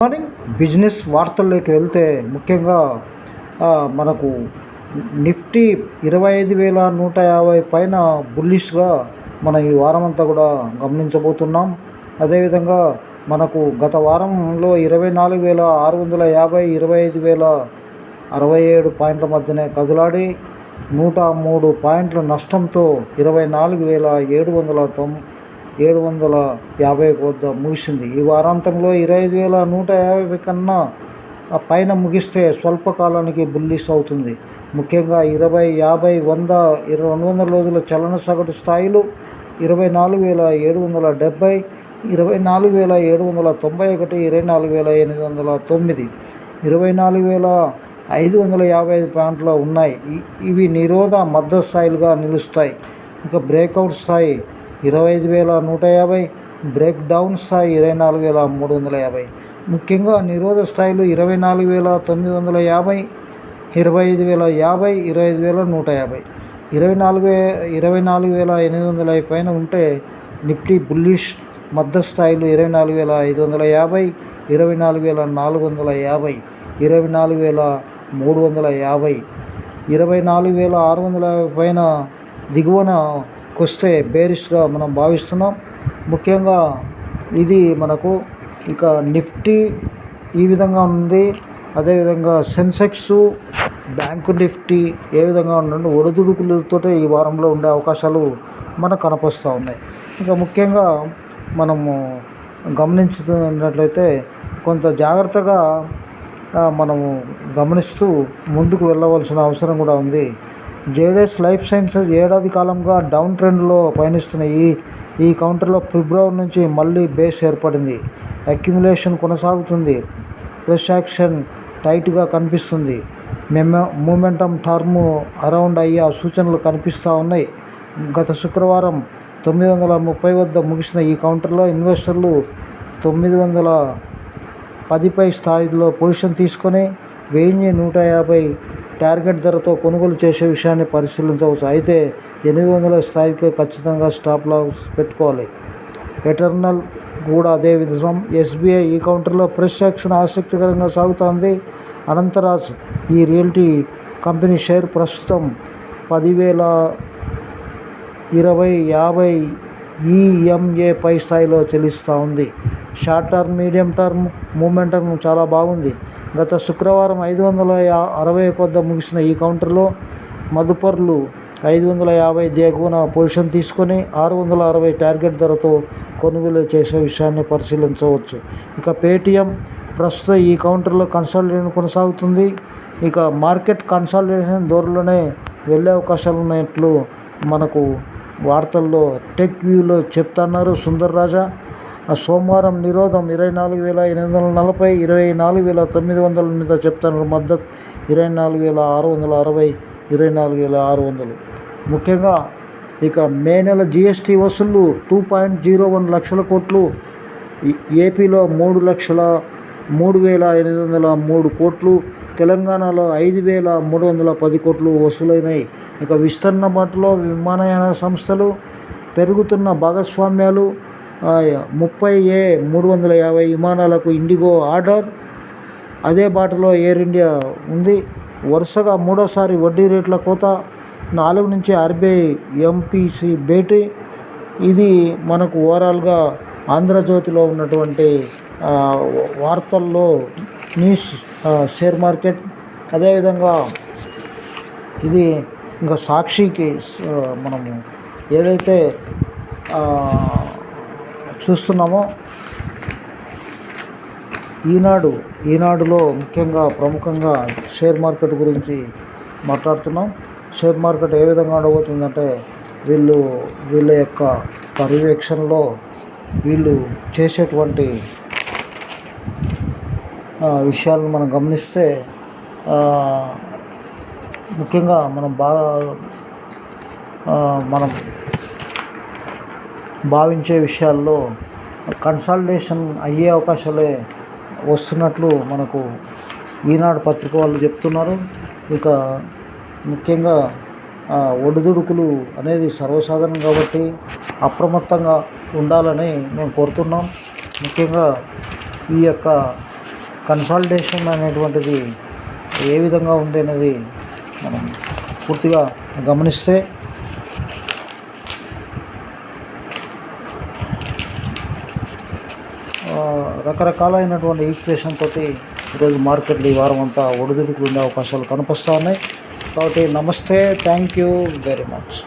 Morning business వార్తల్లోకి వెళ్తే ముఖ్యంగా మనకు నిఫ్టీ ఇరవై ఐదు వేల నూట యాభై పైన బుల్లిష్గా మనం ఈ వారం అంతా కూడా గమనించబోతున్నాం. అదేవిధంగా మనకు గత వారంలో ఇరవై నాలుగు వేల ఆరు వందల యాభై ఇరవై ఐదు వేల అరవై ఏడు పాయింట్ల మధ్యనే కదలాడి నూట మూడు పాయింట్ల నష్టంతో ఇరవై నాలుగు వేల ఏడు వందల తొం ఏడు వందల యాభై వద్ద ముగిసింది. ఈ వారాంతంలో ఇరవై ఐదు వేల నూట యాభై కన్నా పైన ముగిస్తే స్వల్పకాలానికి బుల్లిస్ అవుతుంది. ముఖ్యంగా ఇరవై యాభై వంద ఇరవై రెండు వందల రోజుల చలన సగటు స్థాయిలు ఇరవై నాలుగు వేల ఏడు వందల డెబ్బై ఇరవై నాలుగు వేల ఏడు వందల తొంభై ఒకటి ఇరవై నాలుగు వేల ఎనిమిది వందల తొమ్మిది ఇరవై నాలుగు వేల ఐదు వందల యాభై ఐదు పాయింట్లు ఉన్నాయి. ఇ- ఇవి నిరోధ మద్దతు స్థాయిలుగా నిలుస్తాయి. ఇక బ్రేక్అవుట్ స్థాయి ఇరవై ఐదు వేల నూట యాభై బ్రేక్ డౌన్ స్థాయి ఇరవై నాలుగు వేల మూడు వందల యాభై ముఖ్యంగా నిరోధ స్థాయిలు ఇరవై నాలుగు వేల తొమ్మిది వందల యాభై ఇరవై ఐదు వేల యాభై ఇరవై ఐదు వేల నూట యాభై ఇరవై నాలుగు వే- ఇరవై నాలుగు వేల ఎనిమిది వందల పైన ఉంటే నిఫ్టీ బుల్లిష్ మధ్య స్థాయిలు ఇరవై నాలుగు వేల ఐదు వందల యాభై ఇరవై నాలుగు వేల నాలుగు వందల యాభై ఇరవై నాలుగు వేల మూడు వందల యాభై ఇరవై నాలుగు వేల ఆరు వందల యాభై పైన దిగువన కొస్తే బేరిష్గా మనం భావిస్తున్నాం. ముఖ్యంగా ఇది మనకు ఇక నిఫ్టీ ఈ విధంగా ఉంది. అదేవిధంగా సెన్సెక్స్ బ్యాంకు నిఫ్టీ ఏ విధంగా ఉండండి ఒడిదుడుకులతో ఈ వారంలో ఉండే అవకాశాలు మనకు కనపస్తూ ఉన్నాయి. ఇంకా ముఖ్యంగా మనము గమనించుతున్నట్లయితే కొంత జాగ్రత్తగా మనము గమనిస్తూ ముందుకు వెళ్ళవలసిన అవసరం కూడా ఉంది. జేడెస్ లైఫ్ సైన్సెస్ ఏడాది కాలంగా డౌన్ ట్రెండ్లో పయనిస్తున్న ఈ ఈ కౌంటర్లో ఫిబ్రవరి నుంచి మళ్ళీ బేస్ ఏర్పడింది. అక్యుములేషన్ కొనసాగుతుంది. ప్రెస్ యాక్షన్ టైట్గా కనిపిస్తుంది. మెమ మూమెంటం టర్మ్ అరౌండ్ అయ్యే సూచనలు కనిపిస్తూ ఉన్నాయి. గత శుక్రవారం తొమ్మిది వందల ముప్పై వద్ద ముగిసిన ఈ కౌంటర్లో ఇన్వెస్టర్లు తొమ్మిది వందల పదిపై స్థాయిలో పొజిషన్ తీసుకొని వెయ్యి నూట యాభై టార్గెట్ ధరతో కొనుగోలు చేసే విషయాన్ని పరిశీలించవచ్చు. అయితే ఎనిమిది వందల స్థాయికి ఖచ్చితంగా స్టాప్ లాస్ పెట్టుకోవాలి. ఎటర్నల్ కూడా అదే విధం ఎస్బీఐ ఈ కౌంటర్లో ప్రెస్ యాక్షన్ ఆసక్తికరంగా సాగుతోంది. అనంతరాజ్ ఈ రియల్టీ కంపెనీ షేర్ ప్రస్తుతం పదివేల ఇరవై యాభై ఈఎంఏ పై స్థాయిలో చెల్లిస్తూ ఉంది. Short term medium term momentum చాలా బాగుంది. గత శుక్రవారం ఐదు వందల అరవై వద్ద ముగిసిన ఈ కౌంటర్లో మదుపర్లు ఐదు వందల యాభై దిగువన పొజిషన్ తీసుకొని ఆరు వందల అరవై టార్గెట్ ధరతో కొనుగోలు చేసే విషయాన్ని పరిశీలించవచ్చు. ఇక పేటీఎం ప్రస్తుతం ఈ కౌంటర్లో కన్సల్టేషన్ కొనసాగుతుంది. ఇక మార్కెట్ కన్సల్టేషన్ ధోరణిలోనే వెళ్ళే అవకాశాలు ఉన్నట్లు మనకు వార్తల్లో టెక్ వ్యూలో చెప్తున్నారు సుందర్ రాజా. ఆ సోమవారం నిరోధం ఇరవై నాలుగు వేల ఎనిమిది వందల నలభై ఇరవై నాలుగు వేల తొమ్మిది వందల మీద చెప్తున్నారు మద్దతు. ఇరవై నాలుగు వేల ఆరు వందల అరవై ఇరవై నాలుగు వేల ఆరు వందలు. ముఖ్యంగా ఇక మే నెల జిఎస్టీ వసూళ్ళు టూ పాయింట్ జీరో వన్ లక్షల కోట్లు. ఏపీలో మూడు లక్షల మూడు వేల ఎనిమిది వందల మూడు కోట్లు తెలంగాణలో ఐదు వేల మూడు వందల పది కోట్లు వసూలైనాయి. ఇక విస్తరణ బాటలో విమానయాన సంస్థలు పెరుగుతున్న భాగస్వామ్యాలు ముప్పై ఏ మూడు వందల యాభై విమానాలకు ఇండిగో ఆర్డర్ అదే బాటలో ఎయిర్ ఇండియా ఉంది. వరుసగా మూడోసారి వడ్డీ రేట్ల కోత నాలుగు నుంచి ఆర్బీఐ ఎంపీసీ భేటీ. ఇది మనకు ఓవరాల్గా ఆంధ్రజ్యోతిలో ఉన్నటువంటి వార్తల్లో న్యూస్ షేర్ మార్కెట్ అదేవిధంగా ఇది ఇంకా సాక్షికి మనము ఏదైతే చూస్తున్నామో ఈనాడు ఈనాడులో ముఖ్యంగా ప్రముఖంగా షేర్ మార్కెట్ గురించి మాట్లాడుతున్నాం. షేర్ మార్కెట్ ఏ విధంగా ఉండబోతుందంటే వీళ్ళు వీళ్ళ యొక్క పర్యవేక్షణలో వీళ్ళు చేసేటువంటి విషయాలను మనం గమనిస్తే ముఖ్యంగా మనం బాగా మనం భావించే విషయాల్లో కన్సల్టేషన్ అయ్యే అవకాశాలే వస్తున్నట్లు మనకు ఈనాడు పత్రిక వాళ్ళు చెప్తున్నారు. ఇక ముఖ్యంగా ఒడిదుడుకులు అనేది సర్వసాధారణం కాబట్టి అప్రమత్తంగా ఉండాలని మేము కోరుతున్నాం. ముఖ్యంగా ఈ యొక్క కన్సాలిడేషన్ అనేటువంటిది ఏ విధంగా ఉంది అనేది మనం పూర్తిగా గమనిస్తే రకరకాలైనటువంటి ఈక్వేషన్ తోటి ఈరోజు మార్కెట్లు ఈ వారం అంతా ఒడిదుడుకులు ఉండే అవకాశాలు కనిపిస్తూ ఉన్నాయి. కాబట్టి నమస్తే థ్యాంక్ యూ వెరీ మచ్